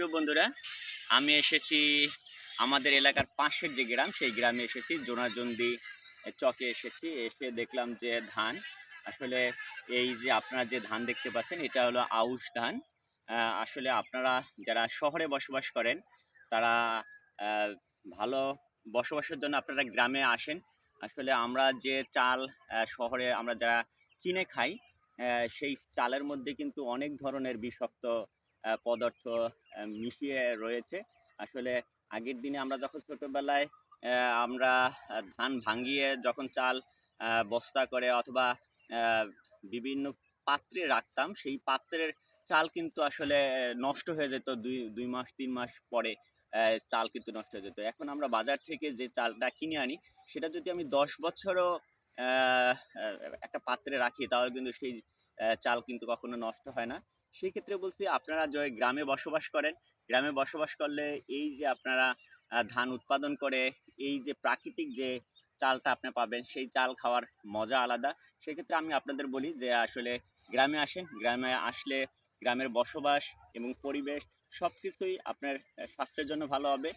সুপ্রিয় বন্ধুরা, আমি এসেছি আমাদের এলাকার পাশের যে গ্রাম, সেই গ্রামে এসেছি। জোনাজন্দি চকে এসেছি, এসে দেখলাম যে ধান, আসলে এই যে আপনারা যে ধান দেখতে পাচ্ছেন, এটা হলো আউশ ধান। আসলে আপনারা যারা শহরে বসবাস করেন, তারা ভালো বসবাসের জন্য আপনারা গ্রামে আসেন। আসলে আমরা যে চাল শহরে আমরা যারা কিনে খাই সেই চালের মধ্যে কিন্তু অনেক ধরনের বিষাক্ত পদার্থ মিশিয়ে রয়েছে। আসলে আগের দিনে আমরা যখন ছোটবেলায় আমরা ধান ভাঙিয়ে যখন চাল বস্তা করে অথবা বিভিন্ন পাত্রে রাখতাম, সেই পাত্রের চাল কিন্তু আসলে নষ্ট হয়ে যেত দুই দুই মাস, তিন মাস পরে চাল কিন্তু নষ্ট হয়ে যেত। এখন আমরা বাজার থেকে যে চালটা কিনে আনি, সেটা যদি আমি দশ বছরও একটা পাত্রে রাখি, তাহলে কিন্তু সেই চাল কিন্তু কখনো নষ্ট হয় না। সেই ক্ষেত্রে বলছি, আপনারা যে গ্রামে বসবাস করেন, গ্রামে বসবাস করলে এই যে আপনারা ধান উৎপাদন করে, এই যে প্রাকৃতিক যে চালটা আপনি পাবেন, সেই চাল খাওয়ার মজা আলাদা। সেক্ষেত্রে আমি আপনাদের বলি যে, আসলে গ্রামে আসেন, গ্রামে আসলে গ্রামের বসবাস এবং পরিবেশ সব কিছুই আপনার স্বাস্থ্যের জন্য ভালো হবে।